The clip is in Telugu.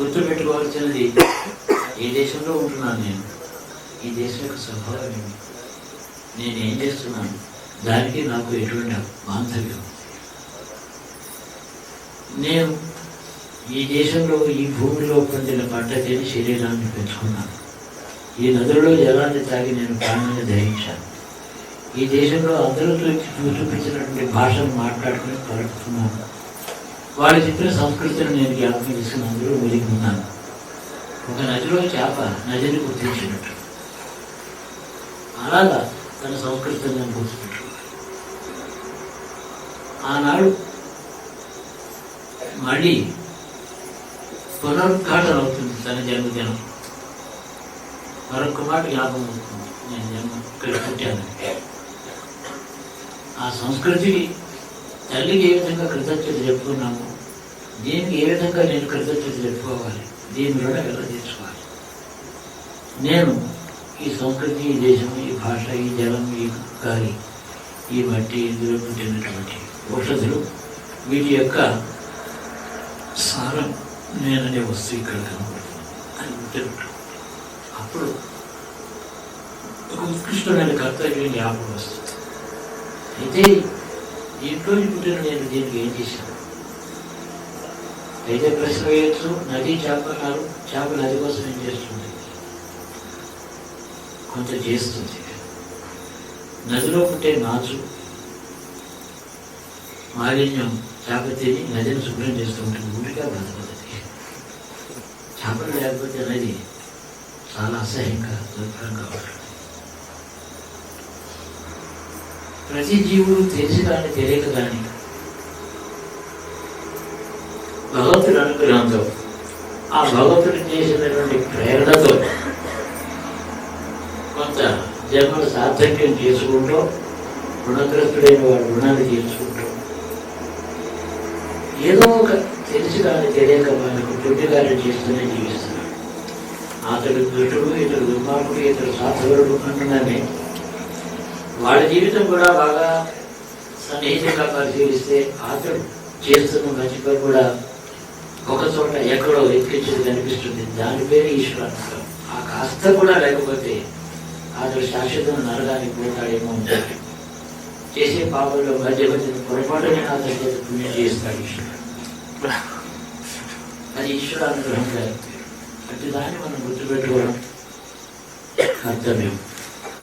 గుర్తుపెట్టుకోవాల్సినది ఏ దేశంలో ఉంటున్నాను నేను. ఈ దేశం యొక్క స్వభావం ఏమి నేను ఏం చేస్తున్నాను? దానికి నాకు ఎటువంటి బాంధవ్యం? నేను ఈ దేశంలో ఈ భూమిలో పొందిన పంట శరీరాన్ని పెంచుకున్నాను. ఈ నదుల్లో జలాన్ని తాగి నేను ప్రాణాన్ని ధరించాను ఈ దేశంలో అందరితో చూపించినటువంటి భాషను మాట్లాడుకుని పలుకుతున్నాను. వాడు చెప్పిన సంస్కృతిని నేను జ్ఞాపకం చేసుకుని అందరూ వెలిగి ఉన్నాను ఒక నదిలో చేప నదిని గుర్తించినట్టు. అలాగా తన సంస్కృతిని నేను గుర్తుపెట్టుకున్నాను ఆనాడు మళ్ళీ పునరుద్ఘాటన అవుతుంది తన జన్మదినం. మరొక మాట జ్ఞాపకం అవుతుంది. నేను జన్మ ఇక్కడ పుట్టాను. ఆ సంస్కృతికి తల్లికి ఏ విధంగా కృతజ్ఞత చెప్పుకున్నాము దీనికి ఏ విధంగా నేను కృతజ్ఞత చెప్పుకోవాలి దీని కూడా ఎలా తీర్చుకోవాలి? నేను ఈ సంస్కృతి ఈ దేశం ఈ భాష ఈ జలం ఈ గాలి ఈ మట్టి ఇందులో పుట్టినటువంటి ఔషధులు వీటి యొక్క సారం నేననే వస్తువు ఇక్కడ కనబడుతుంది. అని గుర్తుపెట్టు అప్పుడు ఒక ఉత్కృష్టమైన కర్తవ్యం జ్ఞాపకం వస్తుంది. అయితే దీంట్లో పుట్టిన నేను దీనికి ఏం చేశాను? అయితే ప్రశ్న వేయచ్చు. నది చేప అన్నారు చేప నది కోసం ఏం చేస్తుంది? కొంత చేస్తుంది. నదిలో పుట్టే నాచు మాలిన్యం చేప తిని నదిని శుభ్రం చేస్తూ ఉంటుంది. ఊరిగా బ్రతకదు చేపలు లేకపోతే నది చాలా అసహ్యంగా దుర్భరంగా ఉంటుంది. ప్రతి జీవుడు తెలిసి కానీ తెలియక కానీ భగవంతుడి అనుగ్రహంతో ఆ భగవంతుడు చేసినటువంటి ప్రేరణతో కొంత జన్మను సార్థక్యం చేసుకుంటూ రుణగ్రస్తుడైన వాడు రుణాన్ని తీర్చుకుంటూ ఏదో ఒక తెలిసి కానీ తెలియక మనకు దుడ్డిగాలు చేస్తూనే జీవిస్తున్నాడు. అతడు దుష్టుడు ఇతడు దుర్మార్గుడు ఇతడు సాధకుడు అంటున్నానే వాళ్ళ జీవితం కూడా బాగా సన్నిహితంగా పరిశీలిస్తే అతడు చేస్తున్న మంచి పని కూడా ఒక చోట ఎక్కడో ఎక్కించేది కనిపిస్తుంది. దాని పేరు ఈశ్వరానుగ్రహం ఆ కాస్త కూడా లేకపోతే అతడు శాశ్వతం నరగానికి పోతాడేమో ఉంటాడు చేసే పాపంలో మధ్య మధ్య పొరపాటునే అతని చేత పుణ్యం చేస్తాడు ఈశ్వరుడు అది ఈశ్వరానుగ్రహం కాదు. అటు దాన్ని మనం గుర్తుపెట్టుకోవడం కర్తవ్యం